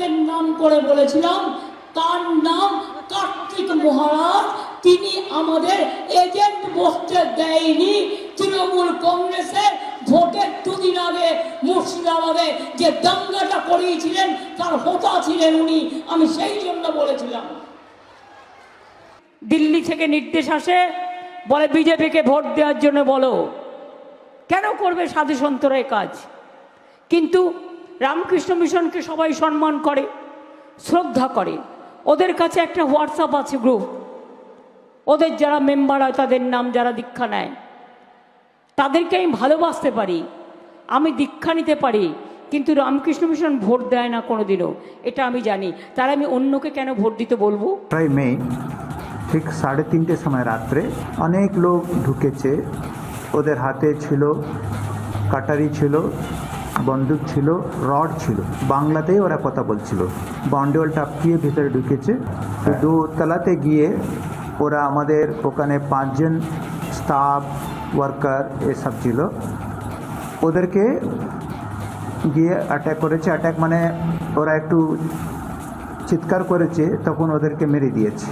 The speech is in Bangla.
লোকের নাম করে বলেছিলাম, তার নাম কার্তিক মহারাজ। তিনি আমাদের এজেন্ট বসতে দেয়নি। তৃণমূল কংগ্রেসের ভোটের দুদিন আগে মুর্শিদাবাদে যে দাঙ্গাটা করিয়েছিলেন, তার হোতা ছিলেন উনি। আমি সেই জন্য বলেছিলাম। দিল্লি থেকে নির্দেশ আসে, বলে বিজেপিকে ভোট দেওয়ার জন্য বলো। কেন করবে সাধু সন্তরা কাজ? কিন্তু রামকৃষ্ণ মিশনকে সবাই সম্মান করে, শ্রদ্ধা করে। ওদের কাছে একটা হোয়াটসঅ্যাপ আছে গ্রুপ। ওদের যারা মেম্বার হয়, তাদের নাম যারা দীক্ষা নেয়, তাদেরকে আমি ভালোবাসতে পারি। আমি দীক্ষা নিতে পারি, কিন্তু রামকৃষ্ণ মিশন ভোট দেয় না কোনো দিনও এটা আমি জানি। তারা আমি অন্যকে কেন ভোট দিতে বলব? প্রায় মে ঠিক সাড়ে তিনটে সময় রাত্রে অনেক লোক ঢুকেছে। ওদের হাতে ছিল, কাটারি ছিল বন্দুক ছিল রড ছিল। বাংলাতেই ওরা কথা বলছিল। বাউন্ডেল টাপকিয়ে ভিতরে ঢুকেছে। তো দোতলাতে গিয়ে ওরা আমাদের ওখানে পাঁচজন স্টাফ ওয়ার্কার এসব ছিল। ওদেরকে গিয়ে অ্যাটাক করেছে। অ্যাটাক মানে ওরা একটু চিৎকার করেছে তখন ওদেরকে মেরে দিয়েছে।